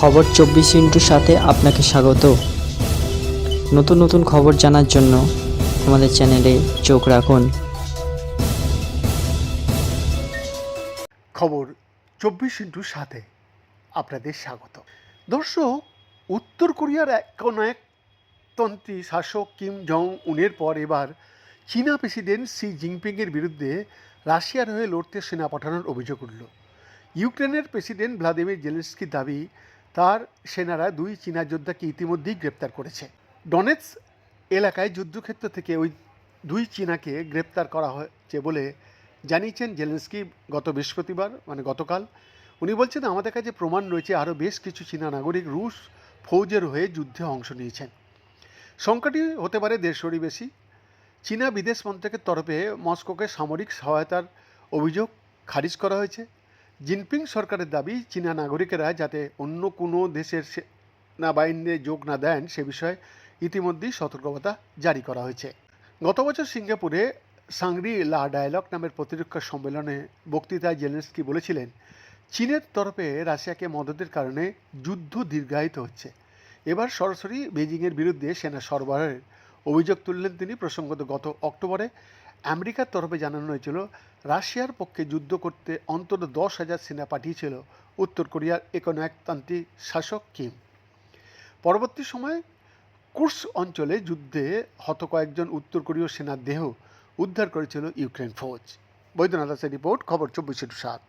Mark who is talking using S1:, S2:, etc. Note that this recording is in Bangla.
S1: খবর চব্বিশ ইন্টুর সাথে আপনাকে স্বাগত। নতুন নতুন খবর জানার জন্য আমাদের চ্যানেলে চোখ রাখুন।
S2: খবর চব্বিশ ইন্টুর সাথে আপনাদের স্বাগত। দর্শক, উত্তর কোরিয়ার এখন এক তন্ত্রী শাসক কিম জং উনের পর এবার চীনা প্রেসিডেন্ট সি জিনপিংয়ের বিরুদ্ধে রাশিয়ার হয়ে লড়তে সেনা পাঠানোর অভিযোগ উঠল। ইউক্রেনের প্রেসিডেন্ট ভ্লাদিমির জেলেন্সকির দাবি তার সেনারা দুই চীনা যোদ্ধাকে ইতিমধ্যেই গ্রেপ্তার করেছে। ডনেটস এলাকায় যুদ্ধক্ষেত্র থেকে ওই দুই চীনাকে গ্রেপ্তার করা হয়েছে বলে জানিয়েছেন জেলেন্সকি গত বৃহস্পতিবার মানে গতকাল। উনি বলছেন, আমাদের কাছে প্রমাণ রয়েছে, আরও বেশ কিছু চীনা নাগরিক রুশ ফৌজের হয়ে যুদ্ধে অংশ নিয়েছেন। সংখ্যাটি হতে পারে দেড়শোরই বেশি চীনা বিদেশ মন্ত্রকের তরফে মস্কোকে সামরিক সহায়তার অভিযোগ খারিজ করা হয়েছে। জিনপিং সরকারের দাবি, চীনা নাগরিকেরা যাতে অন্য কোনো দেশের সেনাবাহিনীতে যোগ না দেন, সে বিষয়ে ইতিমধ্যেই সতর্কতা জারি করা হয়েছে। গত বছর সিঙ্গাপুরে সাংরি লা ডায়ালগ নামের প্রতিরক্ষা সম্মেলনে বক্তৃতায় জেলেন্সকি বলেছিলেন, চীনের তরফে রাশিয়াকে মদতের কারণে যুদ্ধ দীর্ঘায়িত হচ্ছে। এবার সরাসরি বেজিংয়ের বিরুদ্ধে সেনা সরবরাহের অভিযোগ তুললেন তিনি প্রসঙ্গত গত অক্টোবরে। আমেরিকার তরফে জানানো হয়েছিল, রাশিয়ার পক্ষে যুদ্ধ করতে অন্তত দশ হাজার সেনা পাঠিয়েছিল উত্তর কোরিয়ার একনায়কতান্ত্রিক শাসক কিম। পরবর্তী সময়ে কুর্স অঞ্চলে যুদ্ধে হত কয়েকজন উত্তর কোরীয় সেনার দেহ উদ্ধার করেছিল ইউক্রেন ফৌজ। বৈদ্যনাথ রিপোর্ট, খবর চব্বিশ সাত।